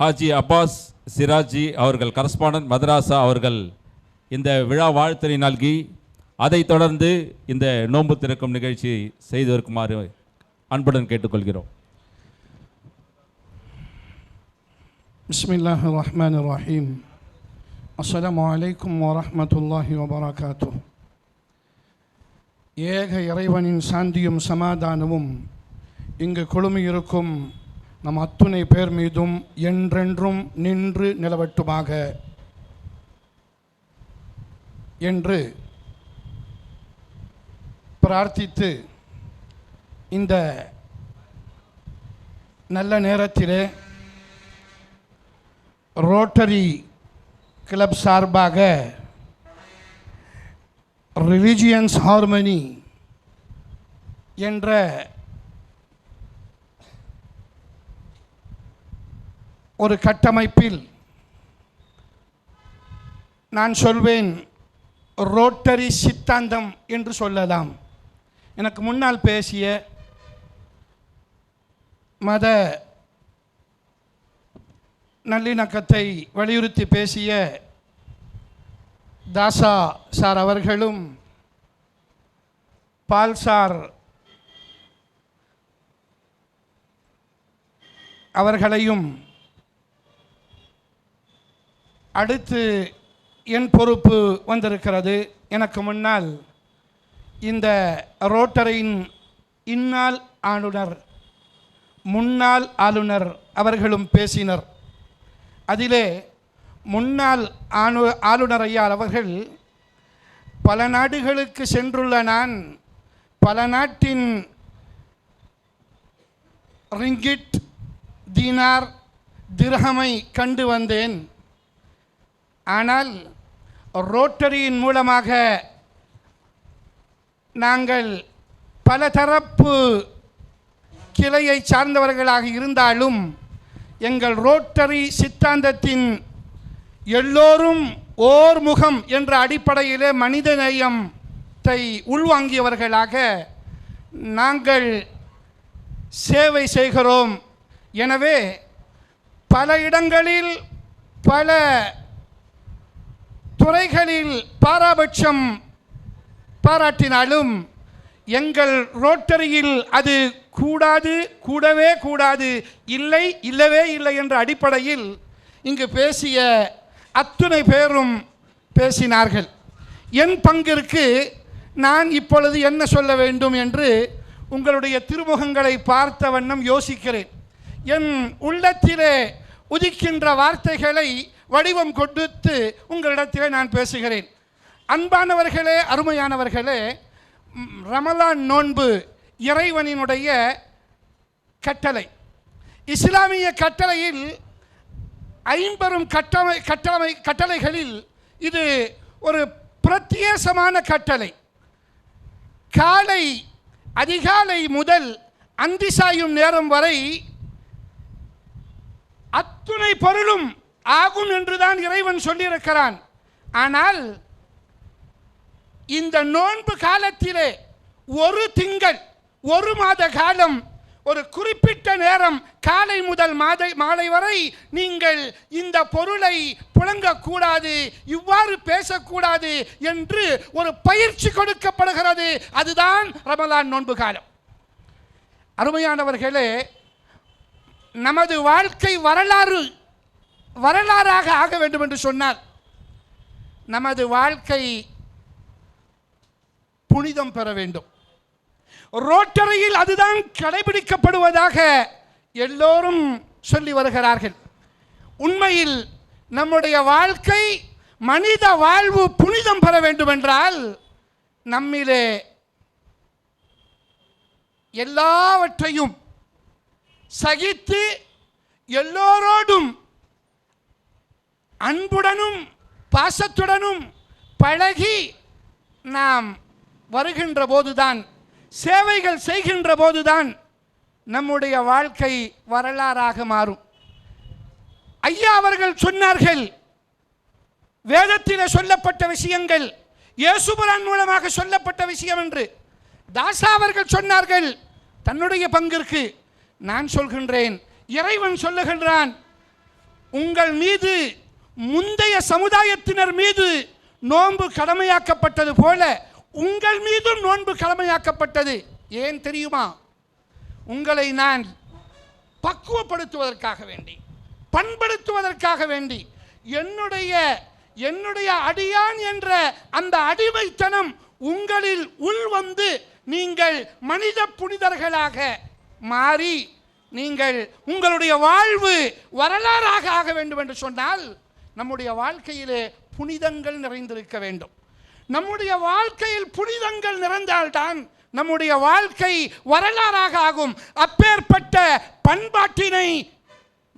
Haji Abbas சிராஜி அவர்கள் correspondent madrasa அவர்கள் இந்த விழா வாழ்த்தினை நல்கி அதைத் தொடர்ந்து இந்த நோன்பு திறக்கும் நிகழ்ச்சி செய்து வருக்குமாறு அன்புடன் கேட்டுக்கொள்கிறோம். பிஸ்மில்லாஹ் ரஹ்மான் ரஹீம் அஸ்லாம் வலைக்கும் வரமத்துல்லாஹி வபரகாத்து. ஏக இறைவனின் சாந்தியும் சமாதானமும் இங்கு குழுமியிருக்கும் இருக்கும் நம் அத்துணை பேர் மீதும் என்றென்றும் நின்று நிலவட்டுமாக. என்று பிரார்த்தித்து இந்த நல்ல நேரத்திலே ரோட்டரி கிளப் சார்பாக ரிலிஜியன்ஸ் ஹார்மனி என்ற ஒரு கட்டமைப்பில் நான் சொல்வேன் ரோட்டரி சித்தாந்தம் என்று சொல்லலாம். எனக்கு முன்னால் பேசிய மத நல்லிணக்கத்தை வலியுறுத்தி பேசிய தாசா சார் அவர்களும் பால் சார் அவர்களையும் அடுத்து என் பொறுப்பு வந்திருக்கிறது. எனக்கு முன்னால் இந்த ரோட்டரியின் இந்நாள் ஆளுநர் முன்னாள் ஆளுநர் அவர்களும் பேசினர். அதிலே முன்னாள் ஆணு ஆளுநர் ஐயா அவர்கள் பல நாடுகளுக்கு சென்றுள்ள நான் பல நாட்டின் ரிங்கிட் தீனார் திரகமை கண்டு வந்தேன். ஆனால் ரோட்டரியின் மூலமாக நாங்கள் பலதரப்பு கிளையை சார்ந்தவர்களாக இருந்தாலும் எங்கள் ரோட்டரி சித்தாந்தத்தின் எல்லோரும் ஓர் முகம் என்ற அடிப்படையிலே மனிதநேயத்தை உள்வாங்கியவர்களாக நாங்கள் சேவை செய்கிறோம். எனவே பல இடங்களில் பல துறைகளில் பாராபட்சம் பாராட்டினாலும் எங்கள் ரோட்டரியில் அது கூடாது கூடவே கூடாது இல்லை இல்லவே இல்லை என்ற அடிப்படையில் இங்கு பேசிய அத்துணை பேரும் பேசினார்கள். என் பங்கிற்கு நான் இப்பொழுது என்ன சொல்ல வேண்டும் என்று உங்களுடைய திருமுகங்களை பார்த்த வண்ணம் யோசிக்கிறேன். என் உள்ளத்திலே உதிக்கின்ற வார்த்தைகளை வடிவம் கொடுத்து உங்களிடத்திலே நான் பேசுகிறேன். அன்பானவர்களே அருமையானவர்களே ரமலான் நோன்பு இறைவனினுடைய கட்டளை. இஸ்லாமிய கட்டளையில் ஐம்பெரும் கட்டளை கட்டளை கட்டளைகளில் இது ஒரு பிரத்யேசமான கட்டளை. காலை அதிகாலை முதல் அந்தி சாயும் நேரம் வரை அத்துணை பொருளும் ஆகும் என்றுதான் இறைவன் சொல்லியிருக்கிறான். ஆனால் இந்த நோன்பு காலத்திலே ஒரு திங்கள் ஒரு மாத காலம் ஒரு குறிப்பிட்ட நேரம் காலை முதல் மாதை மாலை வரை நீங்கள் இந்த பொருளை புழங்கக்கூடாது இவ்வாறு பேசக்கூடாது என்று ஒரு பயிற்சி கொடுக்கப்படுகிறது. அதுதான் ரமலான் நோன்பு காலம். அருமையானவர்களே நமது வாழ்க்கை வரலாறு வரலாறாக ஆக வேண்டும் என்று சொன்னார் நமது வாழ்க்கை புனிதம் பெற வேண்டும். ரோட்டரியில் அதுதான் கடைபிடிக்கப்படுவதாக எல்லோரும் சொல்லி வருகிறார்கள். உண்மையில் நம்முடைய வாழ்க்கை மனித வாழ்வு புனிதம் பெற வேண்டுமென்றால் நம்மிலே எல்லாவற்றையும் சகித்து எல்லோரோடும் அன்புடனும் பாசத்துடனும் பழகி நாம் வருகின்ற போதுதான் சேவைகள் செய்கின்ற போதுதான் நம்முடைய வாழ்க்கை வரலாறாக மாறும். ஐயா அவர்கள் சொன்னார்கள் வேதத்தில் சொல்லப்பட்ட விஷயங்கள் இயேசுபுரான் மூலமாக சொல்லப்பட்ட விஷயம் என்று. தாசா அவர்கள் சொன்னார்கள் தன்னுடைய பங்கிற்கு நான் சொல்கின்றேன் இறைவன் சொல்லுகின்றான் உங்கள் மீது முந்தைய சமுதாயத்தினர் மீது நோன்பு கடமையாக்கப்பட்டது போல உங்கள் மீதும் நோன்பு கடமையாக்கப்பட்டது. ஏன் தெரியுமா? உங்களை நான் பக்குவப்படுத்துவதற்காக வேண்டி பண்படுத்துவதற்காக வேண்டி என்னுடைய என்னுடைய அடியான் என்ற அந்த அடிமைத்தனம் உங்களில் உள் வந்து நீங்கள் மனித புனிதர்களாக மாறி நீங்கள் உங்களுடைய வாழ்வு வரலாறாக ஆக வேண்டும் என்று சொன்னால் நம்முடைய வாழ்க்கையிலே புனிதங்கள் நிறைந்திருக்க வேண்டும். நம்முடைய வாழ்க்கையில் புனிதங்கள் நிறைந்தால்தான் நம்முடைய வாழ்க்கை வரலாறாக ஆகும். அப்பேற்பட்ட பண்பாட்டினை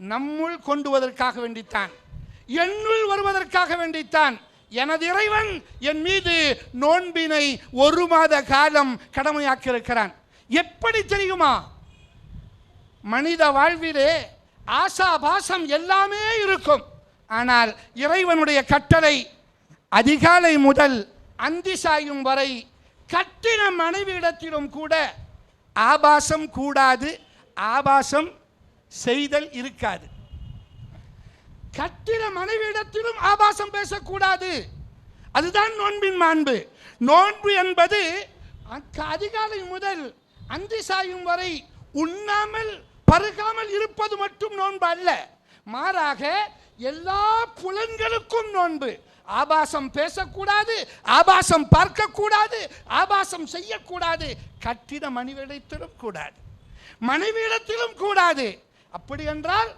நம்முள் கொண்டுவதற்காக வேண்டித்தான். என்னுள் வருவதற்காக வேண்டித்தான். எனது இறைவன் என் மீது நோன்பினை ஒரு மாத காலம் கடமையாக்கியிருக்கிறான். எப்படி தெரியுமா? மனித வாழ்விலே ஆசா பாசம் எல்லாமே இருக்கும். ஆனால் இறைவனுடைய கட்டளை அதிகாலை முதல் அந்தி சாயும் வரை கட்டின மனைவியிடத்திலும் கூட ஆபாசம் கூடாது ஆபாசம் செய்தல் இருக்காது. கட்டின மனைவியிடத்திலும் ஆபாசம் பேசக்கூடாது. அதுதான் நோன்பின் மாண்பு. நோன்பு என்பது அக்க- அதிகாலை முதல் அந்தி சாயும் வரை உண்ணாமல் பருகாமல் இருப்பது மட்டும் நோன்பு அல்ல. மாறாக எல்லா புலன்களுக்கும் நோன்பு. ஆபாசம் பேசக்கூடாது ஆபாசம் பார்க்கக்கூடாது ஆபாசம் செய்யக்கூடாது. கட்டிட மனைவியிடத்திலும் கூடாது. மனைவியிடத்திலும் கூடாது. அப்படி என்றால்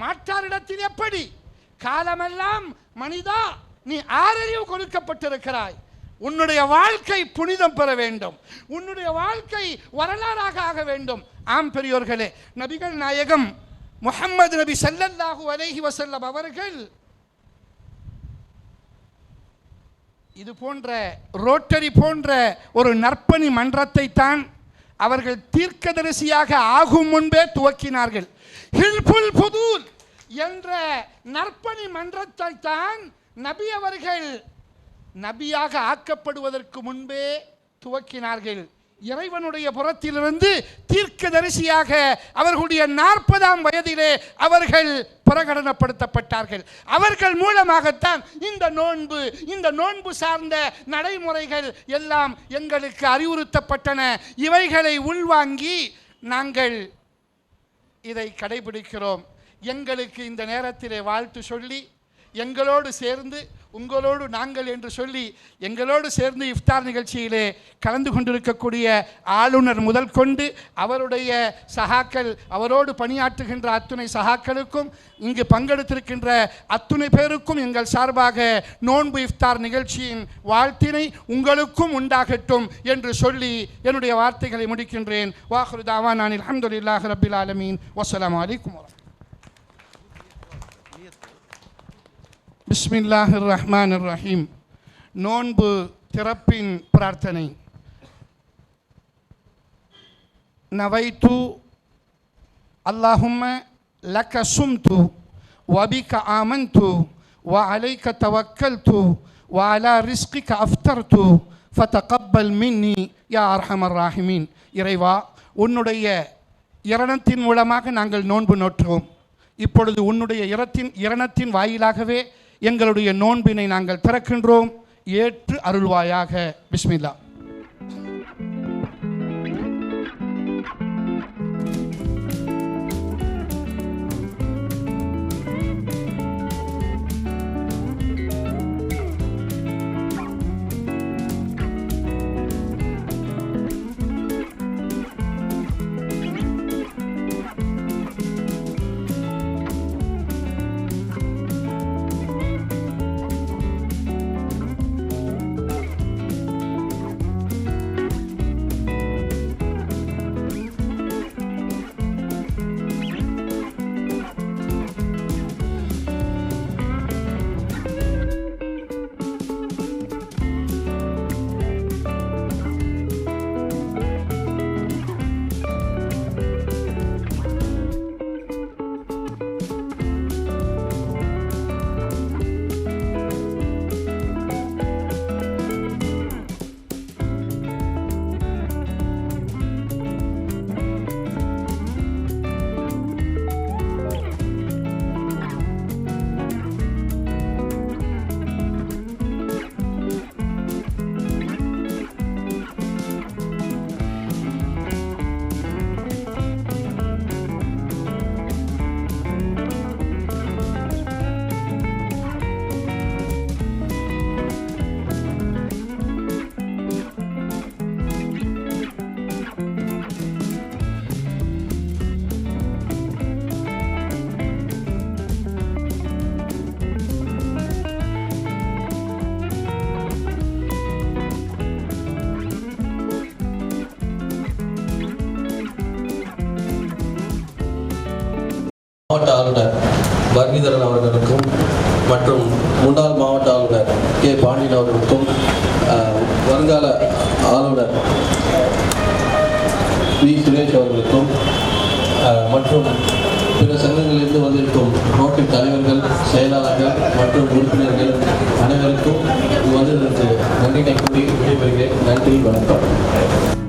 மாற்றாரிடத்தில் எப்படி? காலமெல்லாம் மனிதா நீ ஆரறிவு கொடுக்கப்பட்டிருக்கிறாய். உன்னுடைய வாழ்க்கை புனிதம் பெற வேண்டும். உன்னுடைய வாழ்க்கை வரலாறாக ஆக வேண்டும். ஆம் பெரியோர்களே நபிகள் நாயகம் முஹம்மது நபி சல்லல்லாஹு அலைஹி வசல்லம் அவர்கள் இது போன்ற ரோட்டரி போன்ற ஒரு நற்பணி மன்றத்தை தான் அவர்கள் தீர்க்கதரிசியாக ஆகும் முன்பே துவக்கினார்கள். ஹில்புல் புதூர் என்ற நற்பணி மன்றத்தை தான் நபி அவர்கள் நபியாக ஆக்கப்படுவதற்கு முன்பே துவக்கினார்கள். இறைவனுடைய புறத்திலிருந்து தீர்க்கதரிசியாக அவர்களுடைய நாற்பதாம் வயதிலே அவர்கள் பிரகடனப்படுத்தப்பட்டார்கள். அவர்கள் மூலமாகத்தான் இந்த நோன்பு இந்த நோன்பு சார்ந்த நடைமுறைகள் எல்லாம் எங்களுக்கு அறிவுறுத்தப்பட்டன. இவைகளை உள்வாங்கி நாங்கள் இதை கடைபிடிக்கிறோம். எங்களுக்கு இந்த நேரத்திலே வாழ்த்து சொல்லி எங்களோடு சேர்ந்து உங்களோடு நாங்கள் என்று சொல்லி எங்களோடு சேர்ந்து இஃப்தார் நிகழ்ச்சியிலே கலந்து கொண்டிருக்கக்கூடிய ஆளுநர் முதல் கொண்டு அவருடைய சகாக்கள் அவரோடு பணியாற்றுகின்ற அத்துணை சகாக்களுக்கும் இங்கு பங்கெடுத்திருக்கின்ற அத்துணை பேருக்கும் எங்கள் சார்பாக நோன்பு இஃப்தார் நிகழ்ச்சியின் வாழ்த்தினை உங்களுக்கும் உண்டாகட்டும் என்று சொல்லி என்னுடைய வார்த்தைகளை முடிக்கின்றேன். வாஹருதாவா நான் அல்ஹம்துலில்லாஹி ரபில் ஆலமீன். வசலாம் அலைக்கும் வரஹ்மத்துல்லாஹி பிஸ்மில்லாஹிர் ரஹ்மான் ரஹீம் நோன்பு திறப்பின் பிரார்த்தனை. நவை நவைத்து அல்லாஹும்ம லக்க சும்து வபிக ஆமன்து வ அலைக்க தவக்கல்து வ அலா ரிஸ்கிக அஃப்தர்து ஃபதகப்பல் மின்னி யா அர்ஹமர் ராஹிமீன். இறைவா உன்னுடைய இரணத்தின் மூலமாக நாங்கள் நோன்பு நோற்றுவோம் இப்பொழுது உன்னுடைய இரத்தின் இரணத்தின் வாயிலாகவே எங்களுடைய நோன்பினை நாங்கள் திறக்கின்றோம். ஏற்று அருள்வாயாக. பிஸ்மில்லா பரணிதரன் அவர்களுக்கும் மற்றும் முன்னாள் மாவட்ட ஆளுநர் கே. பாண்டியன் அவர்களுக்கும் வருங்கால ஆளுநர் வி. சுரேஷ் அவர்களுக்கும் மற்றும் பிற சங்கங்களிலிருந்து வந்திருக்கும் ரோட்டின் தலைவர்கள் செயலாளர்கள் மற்றும் உறுப்பினர்கள் அனைவருக்கும் வந்ததற்கு நன்றினை கூறி விடைபெறுகிறேன். நன்றி வணக்கம்.